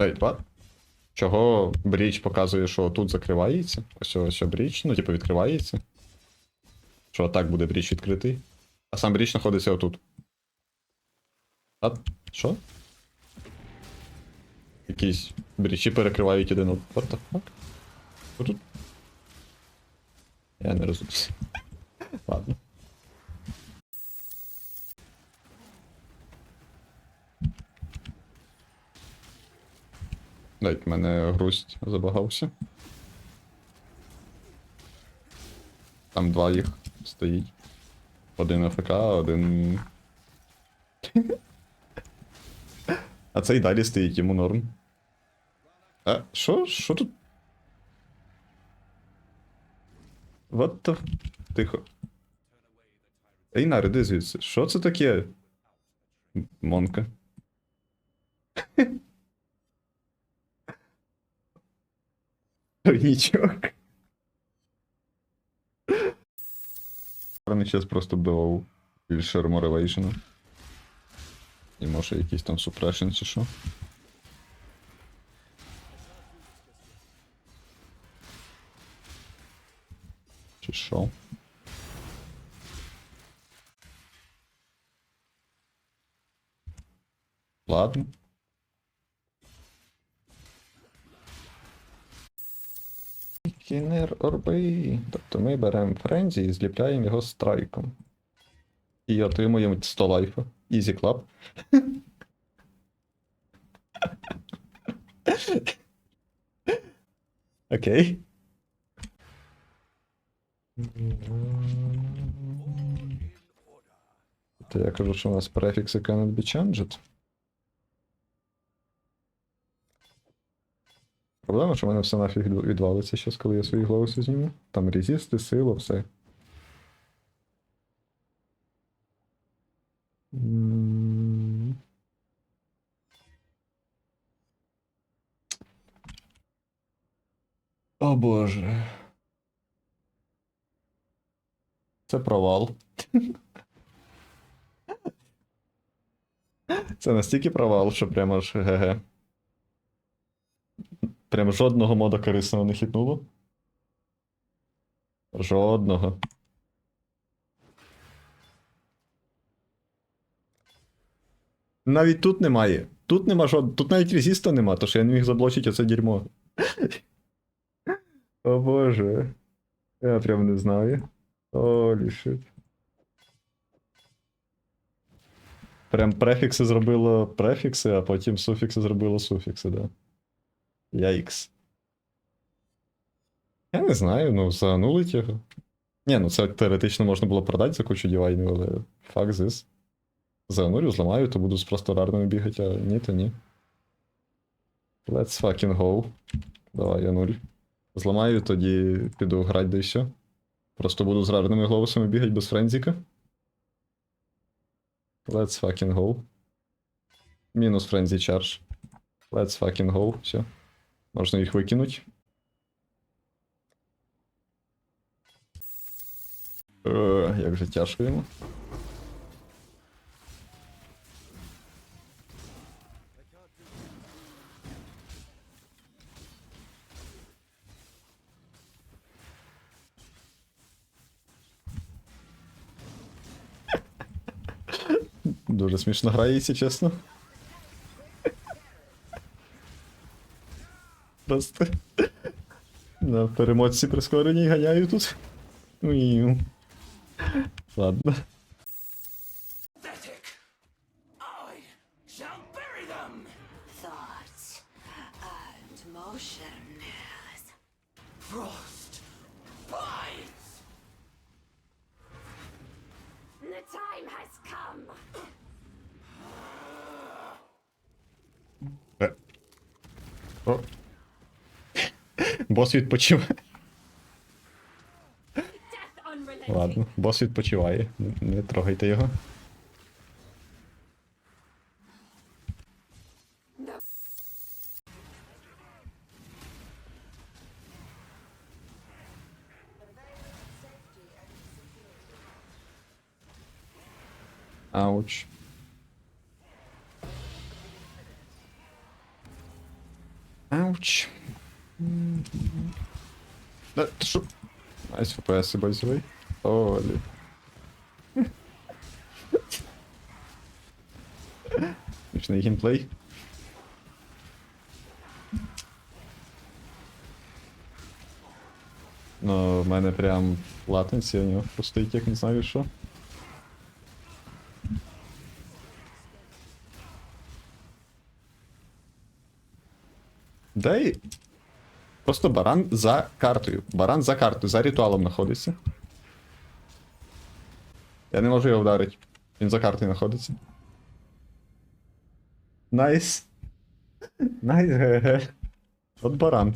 Ей, ба? Чого бріч показує, що тут закривається? Ось ось бріч, ну, типу, відкривається. Що так буде бріч відкритий. А сам бріч знаходиться отут. А що? Якісь брічі перекривають один одного. What the fuck? Що тут? Я не розумію. Ладно. Дайте, в мене грусть забагався. Там два їх стоїть. Один АФК, один. а цей далі стоїть, йому норм. А, що? Що тут? What the... Тихо. Ейнар, іди звідси. Що це таке? Монка. Нічок. Певний час просто давав більше арморелейшена. І може якийсь там супрешн чи що. Чи що? Ладно. Кінер орби. Тобто ми беремо френзі і зліпляємо його страйком. І отримуємо 100 лайфа. Ізі клап. Окей. Я кажу, що у нас префікси cannot be changed. Проблема, що в мене все нафіг відвалиться зараз, коли я свої голоси зніму. Там резисти, сила, все. О боже. Це провал. Це настільки провал, що прямо аж ГГ. Прям жодного мода корисного не хитнуло. Жодного. Навіть тут немає. Тут нема жодного. Тут навіть резиста нема, то що я не міг заблочити оце дерьмо. О боже. Я прям не знаю. Олі шит. Прям префікси зробило префікси, а потім суфікси зробило суфікси, да. Яйкс. Я не знаю, ну занулить його. Ні, ну це теоретично можна було продати за кучу дівайнів, але fuck this. Занулю, зламаю, то буду з просто рарними бігати, а ні, то ні. Let's fucking go. Давай, я нуль. Зламаю, тоді піду грати, да і все. Просто буду з рарними глобусами бігати без френзіка. Let's fucking go. Мінус френзі чардж. Let's fucking go. Все. Можна їх викинути. Е, як же тяжко йому. Дуже смішно грається, чесно. Просто на перемотці прискореній ганяю тут. Уіу. Ладно. pathetic. Бос відпочиває. Ладно, бос відпочиває. Не- Не трогайте його. Ауч. Ауч. Да, ти що? Найс FPS, базовий. Олі. Смішний геймплей. Ну, в мене прям латенсі, у нього стоїть, як не знаю що. Дай. Просто баран за картою. Баран за картою, за ритуалом знаходиться. Я не можу його вдарити. Він за картою знаходиться. Найс. Найс, ге-ге. От баран.